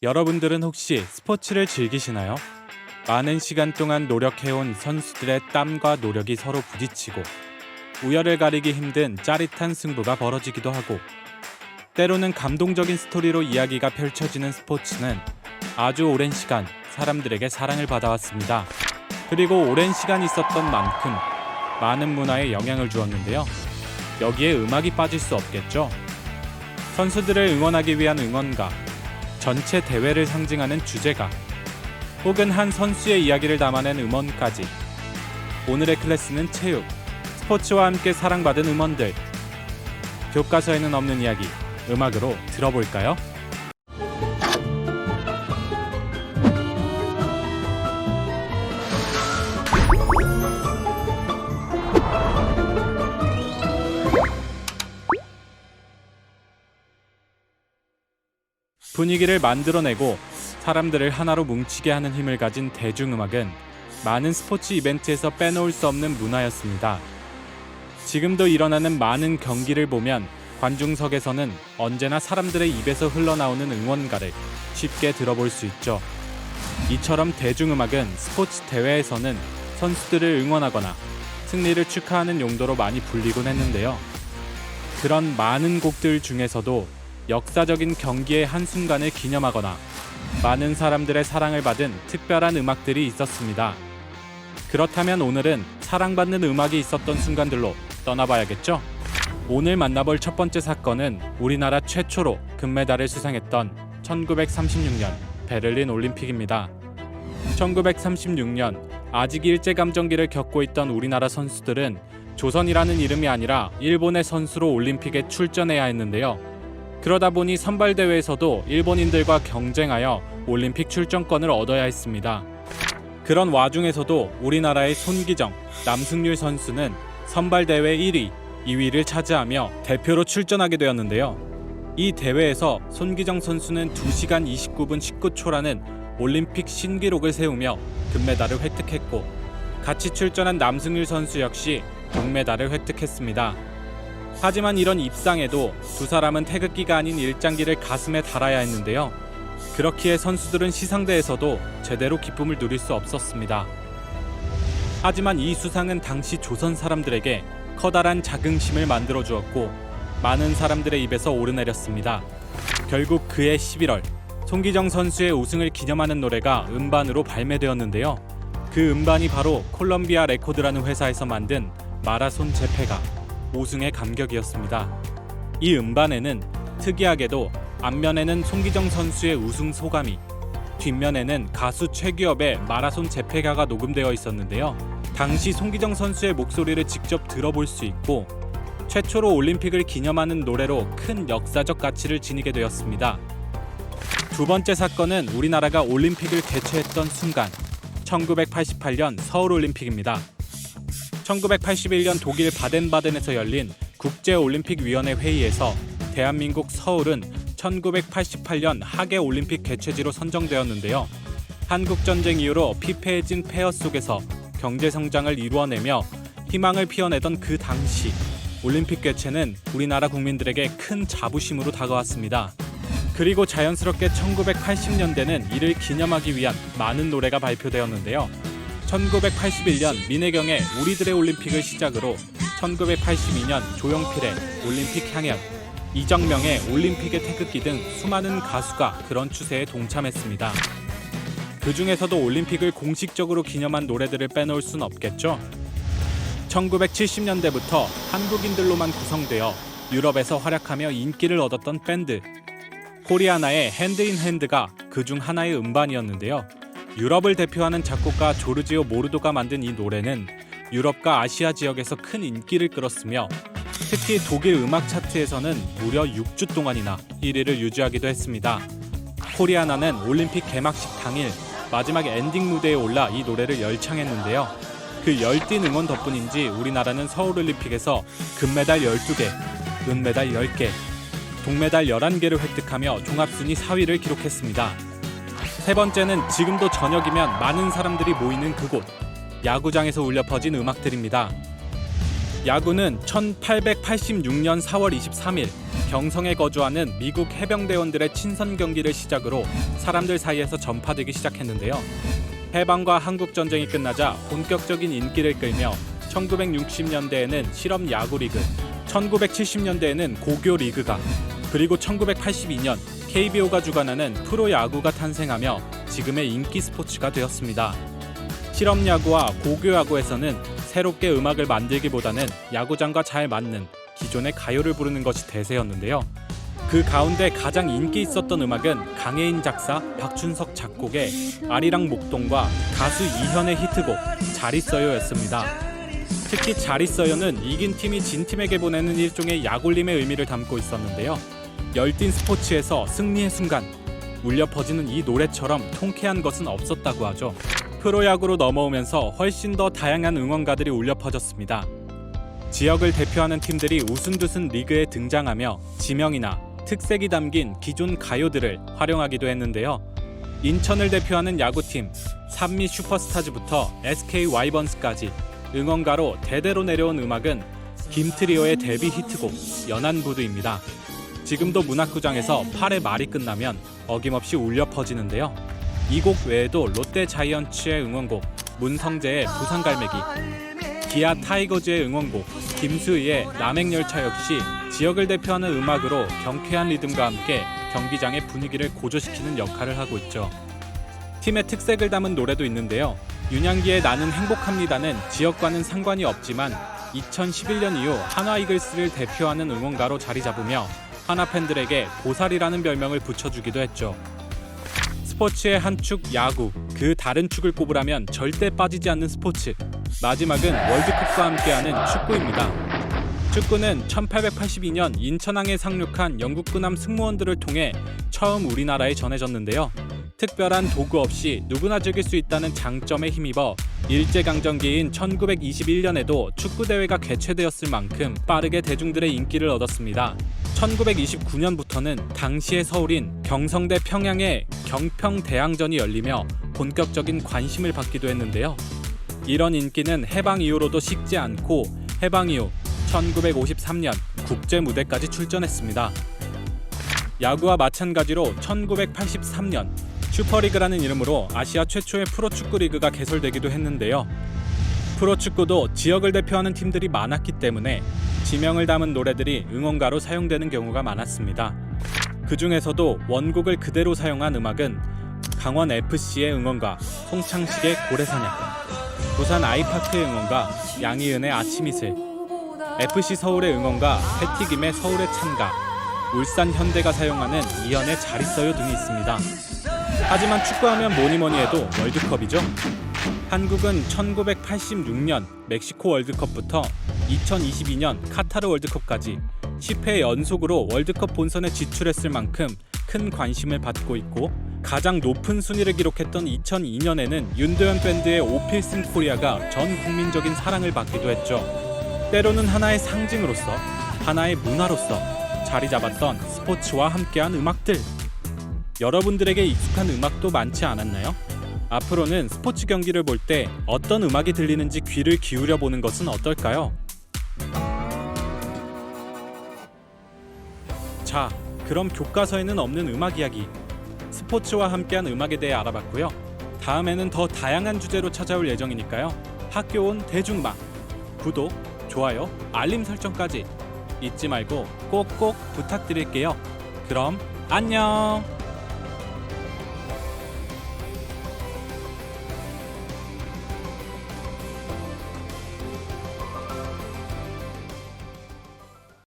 여러분들은 혹시 스포츠를 즐기시나요? 많은 시간 동안 노력해온 선수들의 땀과 노력이 서로 부딪히고 우열을 가리기 힘든 짜릿한 승부가 벌어지기도 하고 때로는 감동적인 스토리로 이야기가 펼쳐지는 스포츠는 아주 오랜 시간 사람들에게 사랑을 받아왔습니다. 그리고 오랜 시간 있었던 만큼 많은 문화에 영향을 주었는데요. 여기에 음악이 빠질 수 없겠죠. 선수들을 응원하기 위한 응원가, 전체 대회를 상징하는 주제가, 혹은 한 선수의 이야기를 담아낸 음원까지. 오늘의 클래스는 체육, 스포츠와 함께 사랑받은 음원들. 교과서에는 없는 이야기, 음악으로 들어볼까요? 분위기를 만들어내고 사람들을 하나로 뭉치게 하는 힘을 가진 대중음악은 많은 스포츠 이벤트에서 빼놓을 수 없는 문화였습니다. 지금도 일어나는 많은 경기를 보면 관중석에서는 언제나 사람들의 입에서 흘러나오는 응원가를 쉽게 들어볼 수 있죠. 이처럼 대중음악은 스포츠 대회에서는 선수들을 응원하거나 승리를 축하하는 용도로 많이 불리곤 했는데요. 그런 많은 곡들 중에서도 역사적인 경기의 한순간을 기념하거나 많은 사람들의 사랑을 받은 특별한 음악들이 있었습니다. 그렇다면 오늘은 사랑받는 음악이 있었던 순간들로 떠나봐야겠죠? 오늘 만나볼 첫 번째 사건은 우리나라 최초로 금메달을 수상했던 1936년 베를린 올림픽입니다. 1936년 아직 일제감정기를 겪고 있던 우리나라 선수들은 조선이라는 이름이 아니라 일본의 선수로 올림픽에 출전해야 했는데요. 그러다 보니 선발 대회에서도 일본인들과 경쟁하여 올림픽 출전권을 얻어야 했습니다. 그런 와중에서도 우리나라의 손기정, 남승률 선수는 선발 대회 1위, 2위를 차지하며 대표로 출전하게 되었는데요. 이 대회에서 손기정 선수는 2시간 29분 19초라는 올림픽 신기록을 세우며 금메달을 획득했고 같이 출전한 남승률 선수 역시 동메달을 획득했습니다. 하지만 이런 입상에도 두 사람은 태극기가 아닌 일장기를 가슴에 달아야 했는데요. 그렇기에 선수들은 시상대에서도 제대로 기쁨을 누릴 수 없었습니다. 하지만 이 수상은 당시 조선 사람들에게 커다란 자긍심을 만들어 주었고 많은 사람들의 입에서 오르내렸습니다. 결국 그해 11월 송기정 선수의 우승을 기념하는 노래가 음반으로 발매되었는데요. 그 음반이 바로 콜럼비아 레코드라는 회사에서 만든 마라손 재패가 우승의 감격이었습니다. 이 음반에는 특이하게도 앞면에는 송기정 선수의 우승 소감이, 뒷면에는 가수 최규엽의 마라손 재패가가 녹음되어 있었는데요. 당시 송기정 선수의 목소리를 직접 들어볼 수 있고 최초로 올림픽을 기념하는 노래로 큰 역사적 가치를 지니게 되었습니다. 두 번째 사건은 우리나라가 올림픽을 개최했던 순간 1988년 서울 올림픽입니다. 1981년 독일 바덴바덴에서 열린 국제올림픽위원회 회의에서 대한민국 서울은 1988년 하계 올림픽 개최지로 선정되었는데요. 한국 전쟁 이후로 피폐해진 폐허 속에서 경제 성장을 이루어내며 희망을 피워내던 그 당시 올림픽 개최는 우리나라 국민들에게 큰 자부심으로 다가왔습니다. 그리고 자연스럽게 1980년대는 이를 기념하기 위한 많은 노래가 발표되었는데요. 1981년 민혜경의 우리들의 올림픽을 시작으로 1982년 조용필의 올림픽 향연, 이정명의 올림픽의 태극기 등 수많은 가수가 그런 추세에 동참했습니다. 그 중에서도 올림픽을 공식적으로 기념한 노래들을 빼놓을 순 없겠죠. 1970년대부터 한국인들로만 구성되어 유럽에서 활약하며 인기를 얻었던 밴드 코리아나의 핸드 인 핸드가 그 중 하나의 음반이었는데요. 유럽을 대표하는 작곡가 조르지오 모르도가 만든 이 노래는 유럽과 아시아 지역에서 큰 인기를 끌었으며 특히 독일 음악 차트에서는 무려 6주 동안이나 1위를 유지하기도 했습니다. 코리아나는 올림픽 개막식 당일 마지막 엔딩 무대에 올라 이 노래를 열창했는데요. 그 열띤 응원 덕분인지 우리나라는 서울올림픽에서 금메달 12개, 은메달 10개, 동메달 11개를 획득하며 종합순위 4위를 기록했습니다. 세 번째는 지금도 저녁이면 많은 사람들이 모이는 그곳 야구장에서 울려 퍼진 음악들입니다. 야구는 1886년 4월 23일 경성에 거주하는 미국 해병대원들의 친선 경기를 시작으로 사람들 사이에서 전파되기 시작했는데요. 해방과 한국 전쟁이 끝나자 본격적인 인기를 끌며 1960년대에는 실험 야구 리그, 1970년대에는 고교 리그가, 그리고 1982년 KBO가 주관하는 프로 야구가 탄생하며 지금의 인기 스포츠가 되었습니다. 실험 야구와 고교 야구에서는 새롭게 음악을 만들기보다는 야구장과 잘 맞는 기존의 가요를 부르는 것이 대세였는데요. 그 가운데 가장 인기 있었던 음악은 강혜인 작사, 박춘석 작곡의 아리랑 목동과 가수 이현의 히트곡 잘 있어요였습니다. 특히 잘 있어요는 이긴 팀이 진 팀에게 보내는 일종의 약올림의 의미를 담고 있었는데요. 열띤 스포츠에서 승리의 순간 울려 퍼지는 이 노래처럼 통쾌한 것은 없었다고 하죠. 프로야구로 넘어오면서 훨씬 더 다양한 응원가들이 울려 퍼졌습니다. 지역을 대표하는 팀들이 우승두승 리그에 등장하며 지명이나 특색이 담긴 기존 가요들을 활용하기도 했는데요. 인천을 대표하는 야구팀 산미 슈퍼스타즈부터 SK 와이번스까지 응원가로 대대로 내려온 음악은 김트리오의 데뷔 히트곡 연안부두입니다. 지금도 문학구장에서 8회 말이 끝나면 어김없이 울려 퍼지는데요. 이 곡 외에도 롯데 자이언츠의 응원곡 문성재의 부산갈매기 기아 타이거즈의 응원곡 김수희의 남행열차 역시 지역을 대표하는 음악으로 경쾌한 리듬과 함께 경기장의 분위기를 고조시키는 역할을 하고 있죠. 팀의 특색을 담은 노래도 있는데요. 윤양기의 나는 행복합니다는 지역과는 상관이 없지만 2011년 이후 한화 이글스를 대표하는 응원가로 자리 잡으며 한화 팬들에게 보살이라는 별명을 붙여주기도 했죠. 스포츠의 한 축 야구, 그 다른 축을 꼽으라면 절대 빠지지 않는 스포츠. 마지막은 월드컵과 함께하는 축구입니다. 축구는 1882년 인천항에 상륙한 영국 군함 승무원들을 통해 처음 우리나라에 전해졌는데요. 특별한 도구 없이 누구나 즐길 수 있다는 장점에 힘입어 일제강점기인 1921년에도 축구대회가 개최되었을 만큼 빠르게 대중들의 인기를 얻었습니다. 1929년부터는 당시의 서울인 경성대 평양에 경평대항전이 열리며 본격적인 관심을 받기도 했는데요. 이런 인기는 해방 이후로도 식지 않고 해방 이후 1953년 국제 무대까지 출전했습니다. 야구와 마찬가지로 1983년 슈퍼리그라는 이름으로 아시아 최초의 프로축구 리그가 개설되기도 했는데요. 프로축구도 지역을 대표하는 팀들이 많았기 때문에 지명을 담은 노래들이 응원가로 사용되는 경우가 많았습니다. 그 중에서도 원곡을 그대로 사용한 음악은 강원 FC의 응원가 송창식의 고래사냥, 부산 아이파크의 응원가 양희은의 아침이슬, FC 서울의 응원가 패티김의 서울의 참가, 울산 현대가 사용하는 이현의 잘 있어요 등이 있습니다. 하지만 축구하면 뭐니 뭐니 해도 월드컵이죠. 한국은 1986년 멕시코 월드컵부터 2022년 카타르 월드컵까지 10회 연속으로 월드컵 본선에 진출했을 만큼 큰 관심을 받고 있고 가장 높은 순위를 기록했던 2002년에는 윤도현 밴드의 오필슨 코리아가 전 국민적인 사랑을 받기도 했죠. 때로는 하나의 상징으로서 하나의 문화로서 자리 잡았던 스포츠와 함께한 음악들. 여러분들에게 익숙한 음악도 많지 않았나요? 앞으로는 스포츠 경기를 볼 때 어떤 음악이 들리는지 귀를 기울여 보는 것은 어떨까요? 자, 그럼 교과서에는 없는 음악 이야기. 스포츠와 함께한 음악에 대해 알아봤고요. 다음에는 더 다양한 주제로 찾아올 예정이니까요. 학교 온 대중막 구독, 좋아요, 알림 설정까지 잊지 말고 꼭꼭 부탁드릴게요. 그럼 안녕.